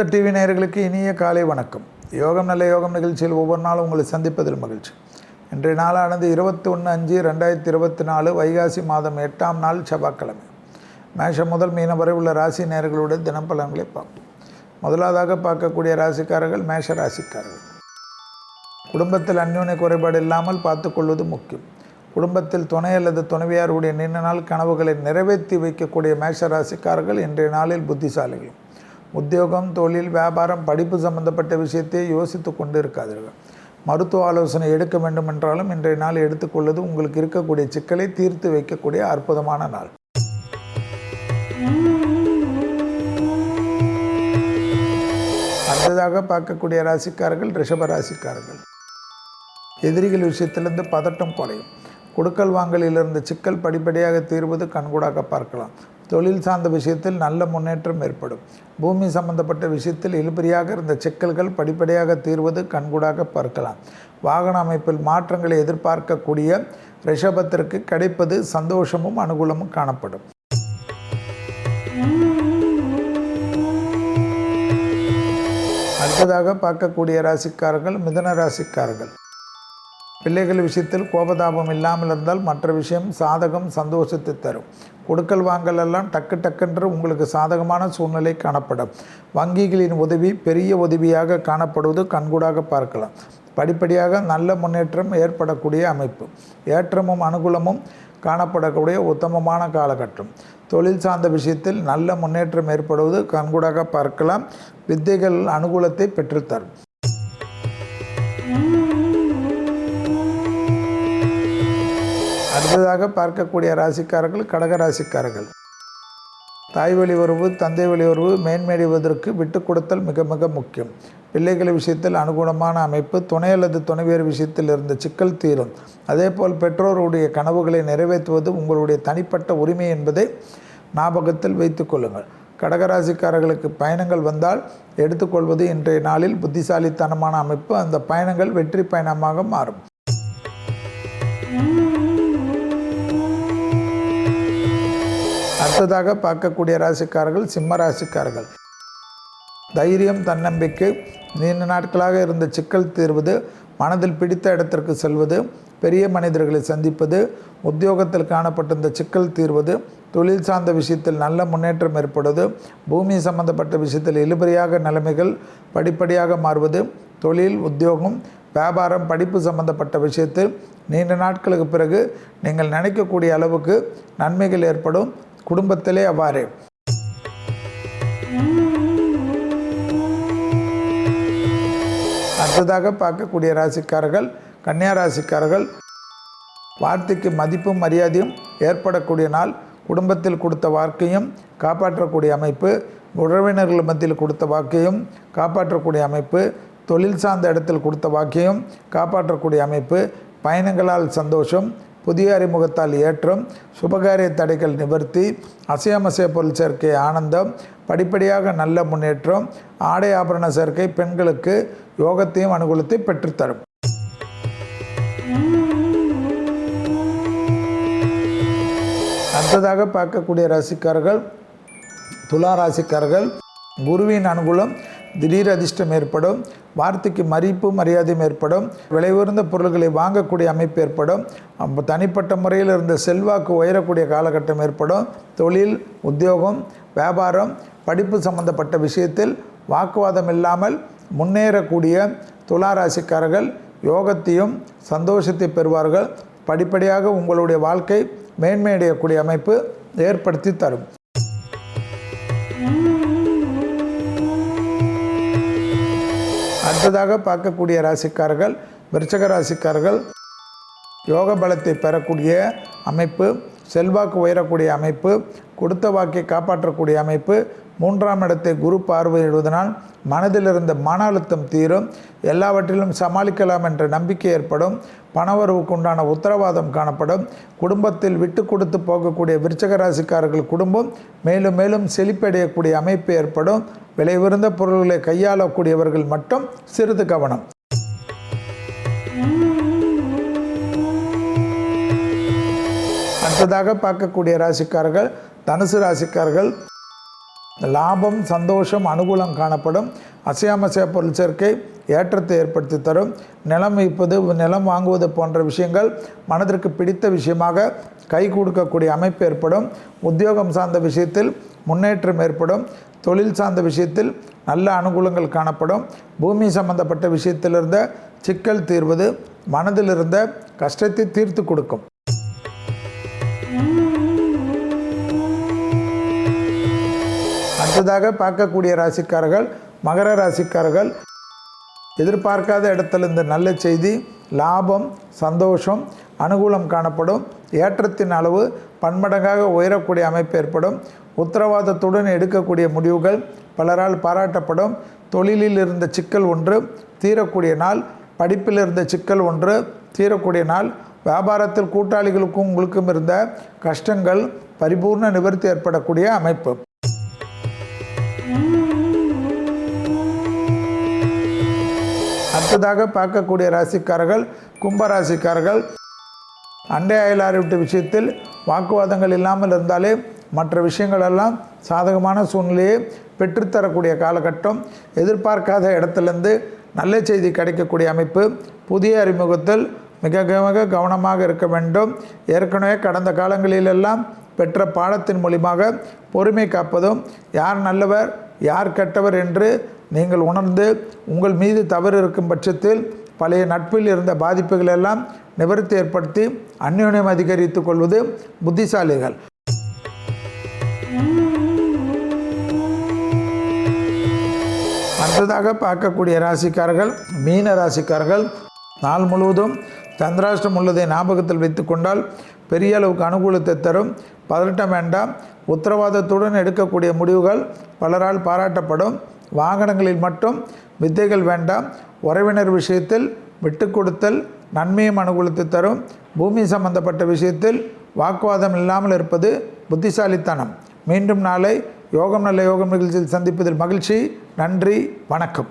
Sundar TV நேயர்களுக்கு இனிய காலை வணக்கம். யோகம் நல்ல யோகம் நிகழ்ச்சியில் ஒவ்வொரு நாளும் உங்களை சந்திப்பதில் மகிழ்ச்சி. இன்றைய நாளானது இருபத்தி ஒன்று அஞ்சு ரெண்டாயிரத்தி இருபத்தி நாலு வைகாசி மாதம் எட்டாம் நாள் செவ்வாய்க்கிழமை. மேஷம் முதல் மீனம் வரை உள்ள ராசி நேயர்களுடைய தினப்பலன்களை பார்ப்போம். முதலாவதாக பார்க்கக்கூடிய ராசிக்காரர்கள் மேஷ ராசிக்காரர்கள். குடும்பத்தில் அந்யோன்ய குறைபாடு இல்லாமல் பார்த்துக்கொள்வது முக்கியம். குடும்பத்தில் துணை அல்லது துணைவியாருடைய நீண்ட நாள் கனவுகளை நிறைவேற்றி வைக்கக்கூடிய மேஷ ராசிக்காரர்கள் இன்றைய நாளில் புத்திசாலிகள் உத்தியோகம் தொழில் வியாபாரம் படிப்பு சம்பந்தப்பட்ட விஷயத்தை யோசித்து கொண்டு இருக்காதீர்கள் மருத்துவ ஆலோசனை எடுக்க வேண்டும் என்றாலும் இன்றைய நாள் எடுத்துக்கொள்வது உங்களுக்கு இருக்கக்கூடிய சிக்கலை தீர்த்து வைக்கக்கூடிய அற்புதமான நாள். அடுத்ததாக பார்க்கக்கூடிய ராசிக்காரர்கள் ரிஷப ராசிக்காரர்கள். எதிரிகள் விஷயத்திலிருந்து பதட்டம் குறையும். கொடுக்கல் வாங்கலில் இருந்த சிக்கல் படிப்படியாக தீர்வது கண்கூடாக பார்க்கலாம். தொழில் சார்ந்த விஷயத்தில் நல்ல முன்னேற்றம் ஏற்படும். பூமி சம்பந்தப்பட்ட விஷயத்தில் இழுபறியாக இருந்த சிக்கல்கள் படிப்படியாக தீர்வது கண்கூடாக பார்க்கலாம். வாகன அமைப்பில் மாற்றங்களை எதிர்பார்க்கக்கூடிய ரிஷபத்திற்கு கிடைப்பது சந்தோஷமும் அனுகூலமும் காணப்படும். அடுத்ததாக பார்க்கக்கூடிய ராசிக்காரர்கள் மிதன ராசிக்காரர்கள். பிள்ளைகள் விஷயத்தில் கோபதாபம் இல்லாமல் இருந்தால் மற்ற விஷயம் சாதகம் சந்தோஷத்தை தரும். கொடுக்கல் வாங்கல் எல்லாம் டக்கு டக்குன்று உங்களுக்கு சாதகமான சூழ்நிலை காணப்படும். வங்கிகளின் உதவி பெரிய உதவியாக காணப்படுவது கண்கூடாக பார்க்கலாம். படிப்படியாக நல்ல முன்னேற்றம் ஏற்படக்கூடிய அமைப்பு. ஏற்றமும் அனுகூலமும் காணப்படக்கூடிய உத்தமமான காலகட்டம். தொழில் சார்ந்த விஷயத்தில் நல்ல முன்னேற்றம் ஏற்படுவது கண்கூடாக பார்க்கலாம். வித்தைகள் அனுகூலத்தை பெற்றுத்தரும். அடுத்ததாக பார்க்கக்கூடிய ராசிக்காரர்கள் கடக ராசிக்காரர்கள். தாய் வழி உறவு தந்தை வழி உறவு மேன்மேடிவதற்கு விட்டு கொடுத்தல் மிக மிக முக்கியம். பிள்ளைகள் விஷயத்தில் அனுகூலமான அமைப்பு துணை அல்லது துணைவியர் விஷயத்தில் இருந்த சிக்கல் தீரும். அதேபோல் பெற்றோருடைய கனவுகளை நிறைவேற்றுவது உங்களுடைய தனிப்பட்ட உரிமை என்பதை ஞாபகத்தில் வைத்துக்கொள்ளுங்கள் கடகராசிக்காரர்களுக்கு பயணங்கள் வந்தால் எடுத்துக்கொள்வது இன்றைய நாளில் புத்திசாலித்தனமான அமைப்பு. அந்த பயணங்கள் வெற்றி பயணமாக மாறும். அடுத்ததாக பார்க்கக்கூடிய ராசிக்காரர்கள் சிம்ம ராசிக்காரர்கள். தைரியம் தன்னம்பிக்கை நீண்ட நாட்களாக இருந்த சிக்கல் தீர்வது மனதில் பிடித்த இடத்திற்கு செல்வது பெரிய மனிதர்களை சந்திப்பது உத்தியோகத்தில் காணப்பட்டிருந்த சிக்கல் தீர்வது தொழில் சார்ந்த விஷயத்தில் நல்ல முன்னேற்றம் ஏற்படுவது பூமி சம்பந்தப்பட்ட விஷயத்தில் இழுபறியாக நிலைமைகள் படிப்படியாக மாறுவது தொழில் உத்தியோகம் வியாபாரம் படிப்பு சம்பந்தப்பட்ட விஷயத்தில் நீண்ட நாட்களுக்கு பிறகு நீங்கள் நினைக்கக்கூடிய அளவுக்கு நன்மைகள் ஏற்படும் குடும்பத்திலே அவ்வாறு. அடுத்ததாக பார்க்கக்கூடிய ராசிக்காரர்கள் கன்னியா ராசிக்காரர்கள் வார்த்தைக்கு மதிப்பும் மரியாதையும் ஏற்படக்கூடிய நாள் குடும்பத்தில் கொடுத்த வாக்கையும் காப்பாற்றக்கூடிய அமைப்பு உறவினர்கள் மத்தியில் கொடுத்த வாக்கையும் காப்பாற்றக்கூடிய அமைப்பு தொழில் சார்ந்த இடத்தில் கொடுத்த வாக்கையும் காப்பாற்றக்கூடிய அமைப்பு பயணங்களால் சந்தோஷம் புதிய அறிமுகத்தால் ஏற்றம் சுபகாரிய தடைகள் நிவர்த்தி அசையமசைய பொருள் சேர்க்கை ஆனந்தம் படிப்படியாக நல்ல முன்னேற்றம் ஆடை ஆபரண சேர்க்கை பெண்களுக்கு யோகத்தையும் அனுகூலத்தை பெற்றுத்தரும். அடுத்ததாக பார்க்கக்கூடிய ராசிக்காரர்கள் துலா ராசிக்காரர்கள் குருவின் அனுகூலம் திடீர் அதிர்ஷ்டம் ஏற்படும் வார்த்தைக்கு மதிப்பு மரியாதையும் ஏற்படும். விலை உயர்ந்த பொருள்களை வாங்கக்கூடிய அமைப்பு ஏற்படும். தனிப்பட்ட முறையில் இருந்த செல்வாக்கு உயரக்கூடிய காலகட்டம் ஏற்படும். தொழில் உத்தியோகம் வியாபாரம் படிப்பு சம்பந்தப்பட்ட விஷயத்தில் வாக்குவாதம் இல்லாமல் முன்னேறக்கூடிய துலா ராசிக்காரர்கள் யோகத்தையும் சந்தோஷத்தை பெறுவார்கள். படிப்படியாக உங்களுடைய வாழ்க்கை மேன்மையடையக்கூடிய அமைப்பு ஏற்படுத்தி தரும். அடுத்ததாக பார்க்கக்கூடிய ராசிக்காரர்கள் விருச்சக ராசிக்காரர்கள் யோக பலத்தை பெறக்கூடிய அமைப்பு செல்வாக்கு உயரக்கூடிய அமைப்பு கொடுத்த வாக்கை காப்பாற்றக்கூடிய அமைப்பு மூன்றாம் இடத்தை குரு பார்வையிடுவதனால் மனதில் இருந்த மன அழுத்தம் தீரும். எல்லாவற்றிலும் சமாளிக்கலாம் என்ற நம்பிக்கை ஏற்படும். பணவரவுக்கு உண்டான உத்தரவாதம் காணப்படும். குடும்பத்தில் விட்டு கொடுத்து போகக்கூடிய விருச்சக ராசிக்காரர்கள் குடும்பம் மேலும் மேலும் செழிப்படையக்கூடிய அமைப்பு ஏற்படும். விலை உயர்ந்த பொருள்களை கையாளக்கூடியவர்கள் மட்டும் சிறிது கவனம். அடுத்ததாக பார்க்கக்கூடிய ராசிக்காரர்கள் தனுசு ராசிக்காரர்கள். லாபம் சந்தோஷம் அனுகூலம் காணப்படும். அசையாமசைய பொருள் சேர்க்கை ஏற்றத்தை ஏற்படுத்தி தரும். நிலம் வைப்பது நிலம் வாங்குவது போன்ற விஷயங்கள் மனதிற்கு பிடித்த விஷயமாக கை கொடுக்கக்கூடிய அமைப்பு ஏற்படும். உத்தியோகம் சார்ந்த விஷயத்தில் முன்னேற்றம் ஏற்படும். தொழில் சார்ந்த விஷயத்தில் நல்ல அனுகூலங்கள் காணப்படும். பூமி சம்பந்தப்பட்ட விஷயத்தில் இருந்த சிக்கல் தீர்வது மனதில் இருந்த கஷ்டத்தை தீர்த்து கொடுக்கும். அடுத்ததாக பார்க்கக்கூடிய ராசிக்காரர்கள் மகர ராசிக்காரர்கள். எதிர்பார்க்காத இடத்துல இந்த நல்ல செய்தி லாபம் சந்தோஷம் அனுகூலம் காணப்படும். ஏற்றத்தின் அளவு பன்மடங்காக உயரக்கூடிய அமைப்பு ஏற்படும். உத்தரவாதத்துடன் எடுக்கக்கூடிய முடிவுகள் பலரால் பாராட்டப்படும். தொழிலில் இருந்த சிக்கல் ஒன்று தீரக்கூடிய நாள். படிப்பில் இருந்த சிக்கல் ஒன்று தீரக்கூடிய நாள். வியாபாரத்தில் கூட்டாளிகளுக்கும் உங்களுக்கும் இருந்த கஷ்டங்கள் பரிபூர்ண நிவர்த்தி ஏற்படக்கூடிய அமைப்பு. அடுத்ததாக பார்க்கக்கூடிய ராசிக்காரர்கள் கும்பராசிக்காரர்கள். அண்டை அயலாரிவிட்டு விஷயத்தில் வாக்குவாதங்கள் இல்லாமல் இருந்தாலே மற்ற விஷயங்களெல்லாம் சாதகமான சூழ்நிலையை பெற்றுத்தரக்கூடிய காலகட்டம். எதிர்பார்க்காத இடத்துலேருந்து நல்ல செய்தி கிடைக்கக்கூடிய அமைப்பு புதிய அறிமுகத்தில் மிக மிக கவனமாக இருக்க வேண்டும். ஏற்கனவே கடந்த காலங்களிலெல்லாம் பெற்ற பாடத்தின் மூலியமாக பொறுமை காப்பதும் யார் நல்லவர் யார் கெட்டவர் என்று நீங்கள் உணர்ந்து உங்கள் மீது தவறு இருக்கும் பட்சத்தில் பழைய நட்பில் இருந்த பாதிப்புகள் எல்லாம் நிவர்த்தி ஏற்படுத்தி அந்யோன்யம் அதிகரித்துக் கொள்வது புத்திசாலிகள். அடுத்ததாக பார்க்கக்கூடிய ராசிக்காரர்கள் மீன ராசிக்காரர்கள் நாள் முழுவதும் சந்திராஷ்டம் உள்ளதை ஞாபகத்தில் வைத்து கொண்டால் பெரிய அளவுக்கு அனுகூலத்தை தரும். பதட்டம் வேண்டாம். உத்தரவாதத்துடன் எடுக்கக்கூடிய முடிவுகள் பலரால் பாராட்டப்படும். வாகனங்களில் மட்டும் வித்தைகள் வேண்டாம். உறவினர் விஷயத்தில் விட்டு கொடுத்தல் நன்மையும் அனுகூலத்தை தரும். பூமி சம்பந்தப்பட்ட விஷயத்தில் வாக்குவாதம் இல்லாமல் இருப்பது புத்திசாலித்தனம். மீண்டும் நாளை யோகம் நல்ல யோகம் நிகழ்ச்சியில் சந்திப்பதில் மகிழ்ச்சி. நன்றி வணக்கம்.